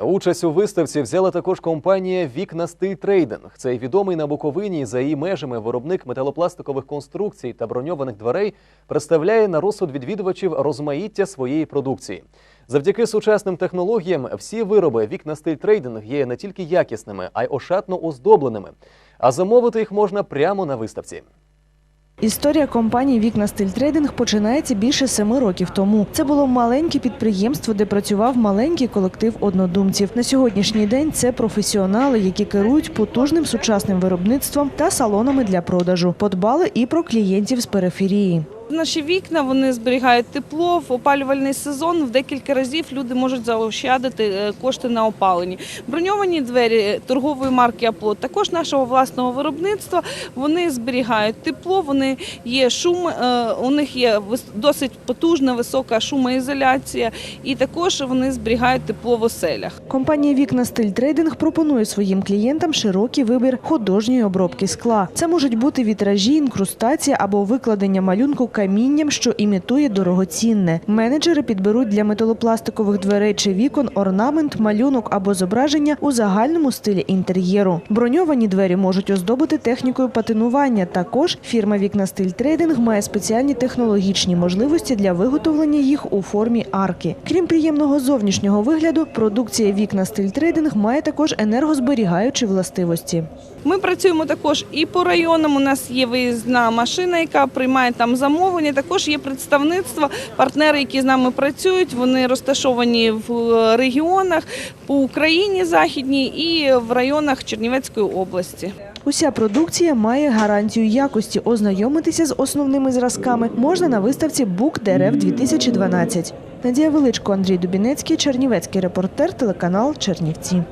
Участь у виставці взяла також компанія Вікна Стиль Трейдинг. Це відомий на Буковині за її межами виробник металопластикових конструкцій та броньованих дверей представляє на розсуд відвідувачів розмаїття своєї продукції. Завдяки сучасним технологіям всі вироби Вікна Стиль Трейдинг є не тільки якісними, а й ошатно оздобленими. А замовити їх можна прямо на виставці. Історія компанії Вікна Стиль Трейдинг починається більше семи років тому. Це було маленьке підприємство, де працював маленький колектив однодумців. На сьогоднішній день це професіонали, які керують потужним сучасним виробництвом та салонами для продажу. Подбали і про клієнтів з периферії. Наші вікна вони зберігають тепло в опалювальний сезон. В декілька разів люди можуть заощадити е, кошти на опаленні. Броньовані двері торгової марки Аплот, також нашого власного виробництва. Вони зберігають тепло. Вони є шум, е, у них є досить потужна висока шумоізоляція, і також вони зберігають тепло в оселях. Компанія Вікна Стиль Трейдинг пропонує своїм клієнтам широкий вибір художньої обробки скла. Це можуть бути вітражі, інкрустація або викладення малюнку камінням, що імітує дорогоцінне. Менеджери підберуть для металопластикових дверей чи вікон орнамент, малюнок або зображення у загальному стилі інтер'єру. Броньовані двері можуть оздобити технікою патинування. Також фірма Вікна Стиль Трейдинг має спеціальні технологічні можливості для виготовлення їх у формі арки. Крім приємного зовнішнього вигляду, продукція Вікна Стиль Трейдинг має також енергозберігаючі властивості. Ми працюємо також і по районам. У нас є виїзна машина, яка приймає там замовлення. Також є представництво, партнери, які з нами працюють. Вони розташовані в е, регіонах по Україні західній і в районах Чернівецької області. Уся продукція має гарантію якості. Ознайомитися з основними зразками можна на виставці Бук ДРФ 2012. Надія Величко, Андрій Дубінецький, Чернівецький репортер, телеканал Чернівці.